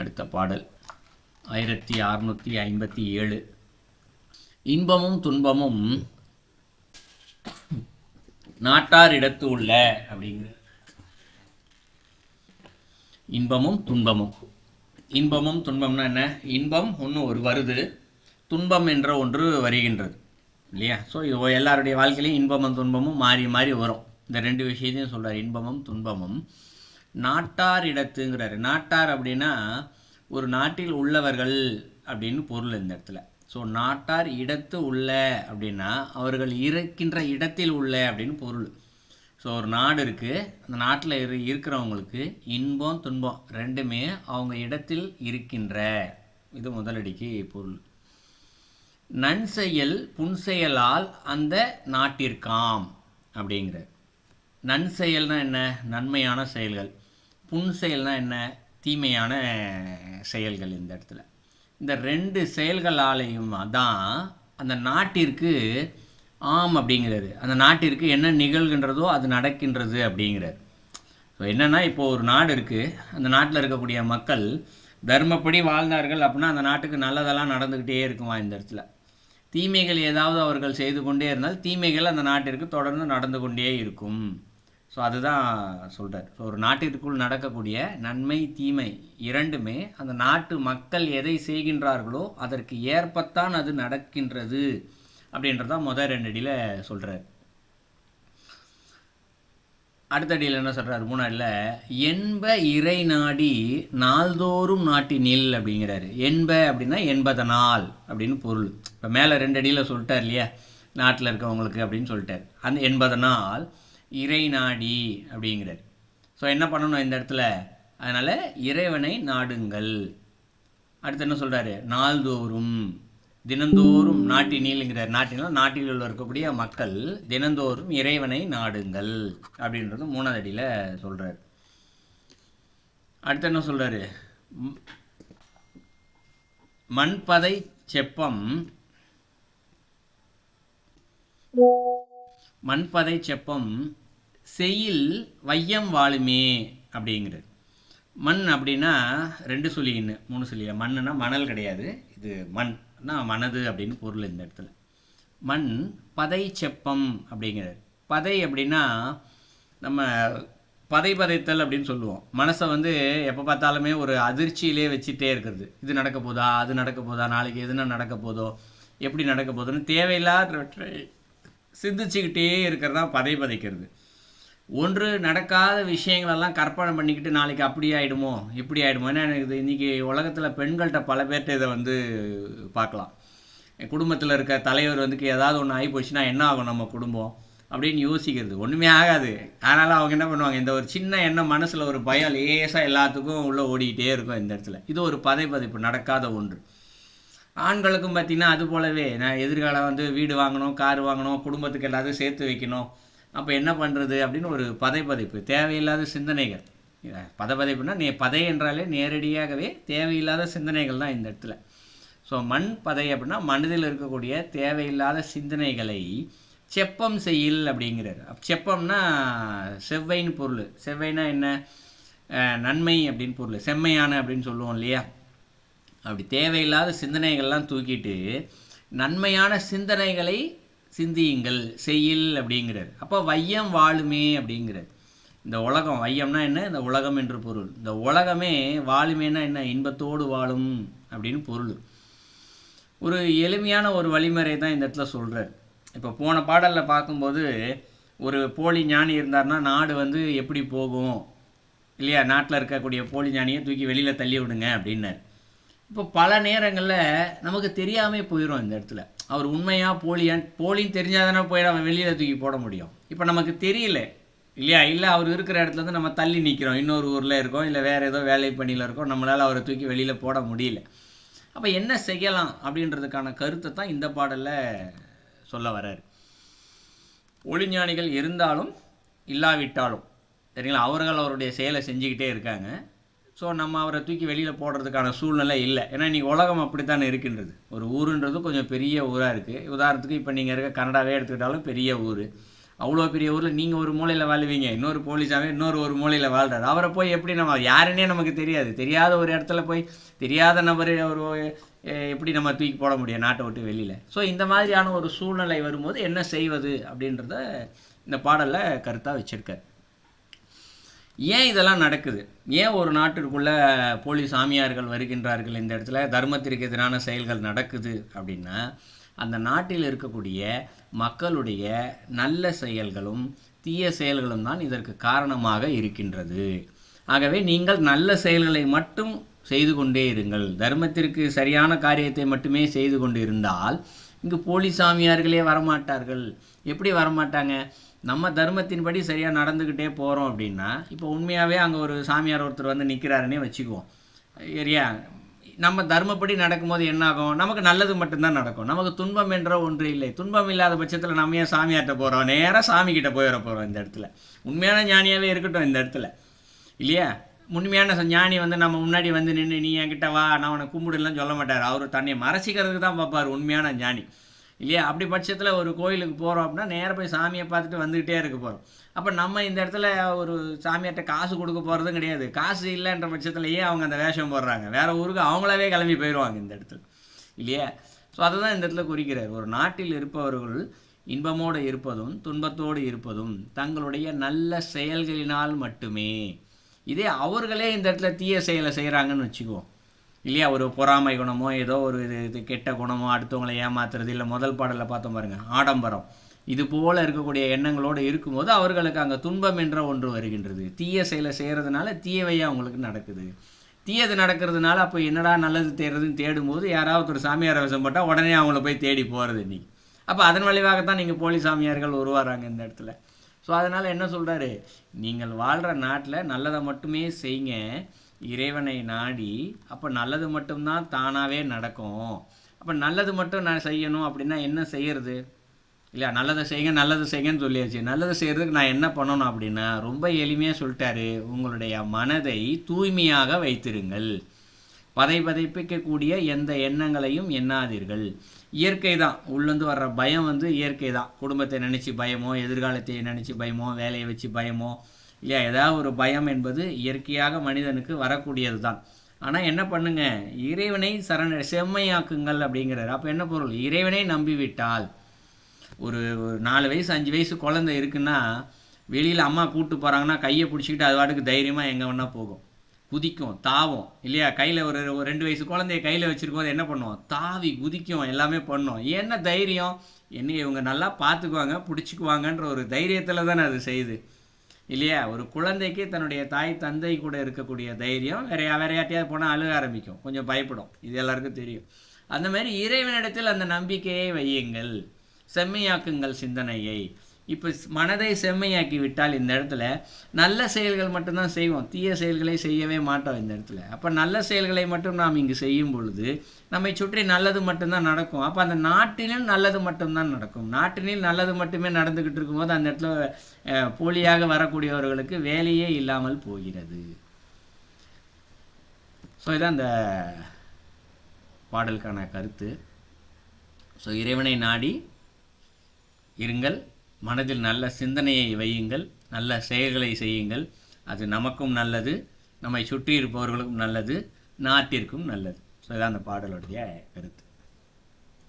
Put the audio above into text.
அடுத்த பாடல். ஆயிரத்தி அறுநூற்றி ஐம்பத்தி ஏழு. இன்பமும் துன்பமும் நாட்டாரிடத்து உள்ள அப்படிங்கிற இன்பமும் துன்பமும். இன்பமும் துன்பம்னா என்ன? இன்பம் ஒன்று ஒரு வருது துன்பம் என்ற ஒன்று வருகின்றது இல்லையா? ஸோ இது எல்லாருடைய வாழ்க்கையிலையும் இன்பமும் துன்பமும் மாறி மாறி வரும். இந்த ரெண்டு விஷயத்தையும் சொல்கிறார் இன்பமும் துன்பமும் நாட்டார் இடத்துங்கிறாரு. நாட்டார் அப்படின்னா ஒரு நாட்டில் உள்ளவர்கள் அப்படின்னு பொருள் இந்த இடத்துல. ஸோ நாட்டார் இடத்து உள்ள அப்படின்னா அவர்கள் இருக்கின்ற இடத்தில் உள்ள அப்படின்னு பொருள். ஸோ ஒரு நாடு இருக்குது அந்த நாட்டில் இரு இருக்கிறவங்களுக்கு இன்பம் துன்பம் ரெண்டுமே அவங்க இடத்தில் இருக்கின்ற. இது முதலடிக்கு பொருள். நன்செயல் புன்செயலால் அந்த நாட்டிற்காம் அப்படிங்கிற நன்செயல்னால் என்ன? நன்மையான செயல்கள். புன் செயல்னா என்ன? தீமையான செயல்கள் இந்த இடத்துல. இந்த ரெண்டு செயல்களாலையும் தான் அந்த நாட்டிற்கு ஆம் அப்படிங்கிறது. அந்த நாட்டிற்கு என்ன நிகழ்கின்றதோ அது நடக்கின்றது அப்படிங்கிறது ஸோ என்னென்னா இப்போது ஒரு நாடு இருக்குது அந்த நாட்டில் இருக்கக்கூடிய மக்கள் தர்மப்படி வாழ்ந்தார்கள் அப்படின்னா அந்த நாட்டுக்கு நல்லதெல்லாம் நடந்துக்கிட்டே இருக்குமா இந்த இடத்துல? தீமைகள் ஏதாவது அவர்கள் செய்து கொண்டே இருந்தால் தீமைகள் அந்த நாட்டிற்கு தொடர்ந்து நடந்து கொண்டே இருக்கும். ஸோ அதுதான் சொல்கிறார் ஸோ ஒரு நாட்டிற்குள் நடக்கக்கூடிய நன்மை தீமை இரண்டுமே அந்த நாட்டு மக்கள் எதை செய்கின்றார்களோ அதற்கு ஏற்பத்தான் அது நடக்கின்றது அப்படின்றதான் முதல் ரெண்டடியில் சொல்கிறார் அடுத்தடியில் என்ன சொல்கிறார் மூணாடியில் என்ப இறை நாடி நாள்தோறும் நாட்டினில் அப்படிங்கிறாரு. என்ப அப்படின்னா என்பதனால் அப்படின்னு பொருள். இப்போ மேலே ரெண்டு அடியில் சொல்லிட்டார் இல்லையா? நாட்டில் இருக்கவங்களுக்கு அப்படின்னு சொல்லிட்டார். அந்த என்பதனால் இறை நாடி அப்படிங்கிறார். ஸோ என்ன பண்ணணும் இந்த இடத்துல? அதனால் இறைவனை நாடுங்கள். அடுத்து என்ன சொல்கிறாரு நாள்தோறும் தினந்தோறும் நாட்டினில்ங்கிறார் நாட்டினால் நாட்டில் உள்ள இருக்கக்கூடிய மக்கள் தினந்தோறும் இறைவனை நாடுங்கள் அப்படின்றது மூணாவது அடியில் சொல்கிறார் அடுத்து என்ன சொல்கிறாரு மண்பதை செப்பம் மண்பதை செப்பம் செயில் வையம் வாழுமே அப்படிங்கிறது. மண் அப்படின்னா ரெண்டு சொல்லின்னு மூணு சொல்லியா மண்ணுனா மணல் கிடையாது. இது மண்னா மனது அப்படின்னு பொருள் இந்த இடத்துல. மண் பதை செப்பம் அப்படிங்கிறது. பதை அப்படின்னா நம்ம பதை பதைத்தல் அப்படின்னு சொல்லுவோம். மனசை வந்து எப்போ பார்த்தாலுமே ஒரு அதிர்ச்சியிலே வச்சுட்டே இருக்கிறது. இது நடக்க போதா? அது நடக்க போதா? நாளைக்கு எதுனா நடக்க போதோ? எப்படி நடக்க போதோன்னு தேவையில்லாத சிந்திச்சுக்கிட்டே இருக்கிறது தான் பதை பதைக்கிறது. ஒன்று நடக்காத விஷயங்களெல்லாம் கற்பனை பண்ணிக்கிட்டு நாளைக்கு அப்படி ஆகிடுமோ இப்படி ஆகிடுமோ ஏன்னா எனக்கு இது இன்றைக்கி உலகத்தில் பெண்கள்கிட்ட பல பேர்கிட்ட இதை வந்து பார்க்கலாம். குடும்பத்தில் இருக்க தலைவர் வந்து ஏதாவது ஒன்று ஆகி போச்சுன்னா என்ன ஆகும் நம்ம குடும்பம்? அப்படின்னு யோசிக்கிறது. ஒன்றுமே ஆகாது. அதனால் அவங்க என்ன பண்ணுவாங்க இந்த ஒரு சின்ன எண்ணம் மனசில் ஒரு பயம் லேசாக எல்லாத்துக்கும் உள்ளே ஓடிக்கிட்டே இருக்கும் இந்த இடத்துல. இது ஒரு பதை பதிப்பு நடக்காத ஒன்று. ஆண்களுக்கும் பார்த்திங்கன்னா அது போலவே நான் எதிர்காலம் வந்து வீடு வாங்கணும் கார் வாங்கணும் குடும்பத்துக்கு எல்லாத்தையும் சேர்த்து வைக்கணும். அப்போ என்ன பண்ணுறது அப்படின்னு ஒரு பதை தேவையில்லாத சிந்தனைகள். பதப்பதைப்புனா நே பதை என்றாலே நேரடியாகவே தேவையில்லாத சிந்தனைகள் தான் இந்த இடத்துல. ஸோ மண் பதை அப்படின்னா மனதில் இருக்கக்கூடிய தேவையில்லாத சிந்தனைகளை செப்பம் செய்யில் அப்படிங்கிறார். செப்பம்னா செவ்வைன்னு பொருள். செவ்வைனா என்ன? நன்மை அப்படின்னு பொருள். செம்மையான அப்படின்னு சொல்லுவோம் இல்லையா? அப்படி தேவையில்லாத சிந்தனைகள்லாம் தூக்கிட்டு நன்மையான சிந்தனைகளை சிந்தியுங்கள் செய்யில் அப்படிங்கிறார். அப்போ வையம் வாழுமே அப்படிங்கிறார். இந்த உலகம் வையம்னா என்ன? இந்த உலகம் என்று பொருள். இந்த உலகமே வாழுமேனா என்ன? இன்பத்தோடு வாழும் அப்படின்னு பொருள். ஒரு எளிமையான ஒரு வழிமுறை தான் இந்த இடத்துல சொல்கிறார் இப்போ போன பாடலில் பார்க்கும்போது ஒரு போலி ஞானி இருந்தார்னா நாடு வந்து எப்படி போகும்? இல்லையா? நாட்டில் இருக்கக்கூடிய போலி ஞானியை தூக்கி வெளியில் தள்ளி விடுங்க அப்படின்னார். இப்போ பல நேரங்களில் நமக்கு தெரியாமல் போயிடும் இந்த இடத்துல. அவர் உண்மையாக போலியான் போலின்னு தெரிஞ்சால் தானே போய் அவன் வெளியில் தூக்கி போட முடியும். இப்போ நமக்கு தெரியல. இல்லையா? இல்லை அவர் இருக்கிற இடத்துல இருந்து நம்ம தள்ளி நிற்கிறோம் இன்னொரு ஊரில் இருக்கோம் இல்லை வேறு ஏதோ வேலை பணியில் இருக்கோம் நம்மளால் அவரை தூக்கி வெளியில் போட முடியல. அப்போ என்ன செய்யலாம் அப்படின்றதுக்கான கருத்தை தான் இந்த பாடலில் சொல்ல வர்றாரு. ஒளிஞானிகள் இருந்தாலும் இல்லாவிட்டாலும் சரிங்களா? அவர்கள் அவருடைய செயலை செஞ்சுக்கிட்டே இருக்காங்க. ஸோ நம்ம அவரை தூக்கி வெளியில் போடுறதுக்கான சூழ்நிலை இல்லை. ஏன்னா இன்றைக்கி உலகம் அப்படித்தானே இருக்கின்றது. ஒரு ஊருன்றது கொஞ்சம் பெரிய ஊராக இருக்குது உதாரணத்துக்கு இப்போ நீங்கள் இருக்க கனடாவே எடுத்துக்கிட்டாலும் பெரிய ஊர். அவ்வளோ பெரிய ஊரில் நீங்கள் ஒரு மூலையில் வாழ்வீங்க. இன்னொரு போலீஸாகவே இன்னொரு ஒரு மூலையில் வாழ்றாரு. அவரை போய் எப்படி நம்ம யாருன்னே நமக்கு தெரியாது. தெரியாத ஒரு இடத்துல போய் தெரியாத நபர் ஒரு எப்படி நம்ம தூக்கி போட முடியும் நாட்டை விட்டு வெளியில். ஸோ இந்த மாதிரியான ஒரு சூழ்நிலை வரும்போது என்ன செய்வது அப்படின்றத இந்த பாடலில் கருத்தாக வச்சுருக்கார். ஏன் இதெல்லாம் நடக்குது? ஏன் ஒரு நாட்டிற்குள்ளே போலி சாமியார்கள் வருகின்றார்கள் இந்த இடத்துல? தர்மத்திற்கு எதிரான செயல்கள் நடக்குது அப்படின்னா அந்த நாட்டில் இருக்கக்கூடிய மக்களுடைய நல்ல செயல்களும் தீய செயல்களும் தான் இதற்கு காரணமாக இருக்கின்றது. ஆகவே நீங்கள் நல்ல செயல்களை மட்டும் செய்து கொண்டே இருங்கள். தர்மத்திற்கு சரியான காரியத்தை மட்டுமே செய்து கொண்டு இருந்தால் இங்கு போலி சாமியார்களே வரமாட்டார்கள். எப்படி வரமாட்டாங்க? நம்ம தர்மத்தின்படி சரியாக நடந்துக்கிட்டே போகிறோம் அப்படின்னா இப்போ உண்மையாகவே அங்கே ஒரு சாமியார் ஒருத்தர் வந்து நிற்கிறாருன்னே வச்சுக்குவோம். சரியா? நம்ம தர்மப்படி நடக்கும்போது என்ன ஆகும் நமக்கு நல்லது மட்டும்தான் நடக்கும். நமக்கு துன்பம் என்ற ஒன்று இல்லை. துன்பம் இல்லாத பட்சத்தில் நம்ம ஏன் சாமியார்கிட்ட போகிறோம் நேராக சாமிக்கிட்ட போயிட போகிறோம் இந்த இடத்துல. உண்மையான ஞானியாகவே இருக்கட்டும் இந்த இடத்துல. இல்லையா? உண்மையான ஞானி வந்து நம்ம முன்னாடி வந்து நின்று நீ என்கிட்ட வா நான் உனக்கு கும்பிடுலாம் சொல்ல மாட்டார். அவர் தன்னை மறைச்சிக்கிறதுக்கு தான் பார்ப்பார் உண்மையான ஞானி. இல்லையா? அப்படி பட்சத்தில் ஒரு கோயிலுக்கு போகிறோம் அப்படின்னா நேராக போய் சாமியை பார்த்துட்டு வந்துக்கிட்டே இருக்க போகிறோம் அப்போ நம்ம இந்த இடத்துல ஒரு சாமியார்கிட்ட காசு கொடுக்க போகிறதும் கிடையாது. காசு இல்லைன்ற பட்சத்துலேயே அவங்க அந்த வேஷம் போடுறாங்க. வேற ஊருக்கு அவங்களாவே கிளம்பி போயிடுவாங்க இந்த இடத்துல. இல்லையா? ஸோ அதை தான் இந்த இடத்துல குறிக்கிறார். ஒரு நாட்டில் இருப்பவர்கள் இன்பமோடு இருப்பதும் துன்பத்தோடு இருப்பதும் தங்களுடைய நல்ல செயல்களினால் மட்டுமே. இதே அவர்களே இந்த இடத்துல தீய செயலை செய்கிறாங்கன்னு வச்சுக்குவோம் இல்லையா ஒரு பொறாமை குணமோ ஏதோ ஒரு இது இது கெட்ட குணமோ அடுத்தவங்களை ஏமாத்துறது இல்லை முதல் பாடலில் பார்த்தோம் பாருங்கள் ஆடம்பரம். இது போல் இருக்கக்கூடிய எண்ணங்களோடு இருக்கும்போது அவர்களுக்கு அங்கே துன்பம் என்ற ஒன்று வருகின்றது. தீய செயலை செய்கிறதுனால தீயவையே அவங்களுக்கு நடக்குது. தீயது நடக்கிறதுனால அப்போ என்னடா நல்லது தேடுறதுன்னு தேடும்போது யாராவது ஒரு சாமியார் வேஷம் போட்டால் உடனே அவங்கள போய் தேடி போகிறது இன்றைக்கி அப்போ அதன் வழிவாகத்தான் நீங்கள் போலி சாமியார்கள் உருவாகிறாங்க இந்த இடத்துல. ஸோ அதனால் என்ன சொல்கிறாரு நீங்கள் வாழ்கிற நாட்டில் நல்லதை மட்டுமே செய்யுங்க. இறைவனை நாடி அப்போ நல்லது மட்டும்தான் தானாகவே நடக்கும். அப்போ நல்லது மட்டும் நான் செய்யணும் அப்படின்னா என்ன செய்யறது? இல்லையா? நல்லதை செய்யுங்க நல்லது செய்யுங்கன்னு சொல்லியாச்சு. நல்லது செய்கிறதுக்கு நான் என்ன பண்ணணும் அப்படின்னா ரொம்ப எளிமையாக சொல்லிட்டாரு. உங்களுடைய மனதை தூய்மையாக வைத்திருங்கள். பதை பதைப்பிக்கக்கூடிய எந்த எண்ணங்களையும் எண்ணாதீர்கள். இயற்கை தான். உள்ளேருந்து வர்ற பயம் வந்து இயற்கை தான். குடும்பத்தை நினச்சி பயமோ எதிர்காலத்தை நினச்சி பயமோ வேலையை வச்சு பயமோ இல்லையா? ஏதாவது ஒரு பயம் என்பது இயற்கையாக மனிதனுக்கு வரக்கூடியது தான் ஆனால் என்ன பண்ணுங்க? இறைவனை சரண செம்மையாக்குங்கள் அப்படிங்கிறார். அப்போ என்ன பொருள்? இறைவனை நம்பிவிட்டால். ஒரு ஒரு நாலு வயசு அஞ்சு வயசு குழந்தை இருக்குன்னா வெளியில் அம்மா கூப்பிட்டு போகிறாங்கன்னா கையை பிடிச்சிக்கிட்டு அது வாட்டுக்கு தைரியமாக எங்கே வேணால் போகும். குதிக்கும் தாவும் இல்லையா? கையில் ஒரு ரெண்டு வயசு குழந்தைய கையில் வச்சுருக்கும் போது என்ன பண்ணுவோம்? தாவி குதிக்கும் எல்லாமே பண்ணும். என்ன தைரியம்? என்ன இவங்க நல்லா பார்த்துக்குவாங்க பிடிச்சிக்குவாங்கன்ற ஒரு தைரியத்தில் தானே அது செய்யுது. இல்லையா? ஒரு குழந்தைக்கு தன்னுடைய தாய் தந்தை கூட இருக்கக்கூடிய தைரியம் வேற வேற யார்ட்டையாவது போனால் அழுக ஆரம்பிக்கும். கொஞ்சம் பயப்படும். இது எல்லாருக்கும் தெரியும். அந்த மாதிரி இறைவனிடத்தில் அந்த நம்பிக்கையை வையுங்கள். செம்மையாக்குங்கள் சிந்தனையை. இப்போ மனதை செம்மையாக்கி விட்டால் இந்த இடத்துல நல்ல செயல்கள் மட்டும்தான் செய்வோம். தீய செயல்களை செய்யவே மாட்டோம் இந்த இடத்துல. அப்போ நல்ல செயல்களை மட்டும் நாம் இங்கு செய்யும் பொழுது நம்மை சுற்றி நல்லது மட்டும்தான் நடக்கும். அப்போ அந்த நாட்டிலும் நல்லது மட்டும்தான் நடக்கும். நாட்டினில் நல்லது மட்டுமே நடந்துக்கிட்டு இருக்கும்போது அந்த இடத்துல போலியாக வரக்கூடியவர்களுக்கு வேலையே இல்லாமல் போகிறது. ஸோ இதான் அந்த பாடலுக்கான கருத்து. ஸோ இறைவனை நாடி இருங்கள். மனதில் நல்ல சிந்தனையை வையுங்கள் நல்ல செயல்களை செய்யுங்கள். அது நமக்கும் நல்லது நம்மை சுற்றி இருப்பவர்களுக்கும் நல்லது நாட்டிற்கும் நல்லது. ஸோ இதான் அந்த பாடலுடைய கருத்து.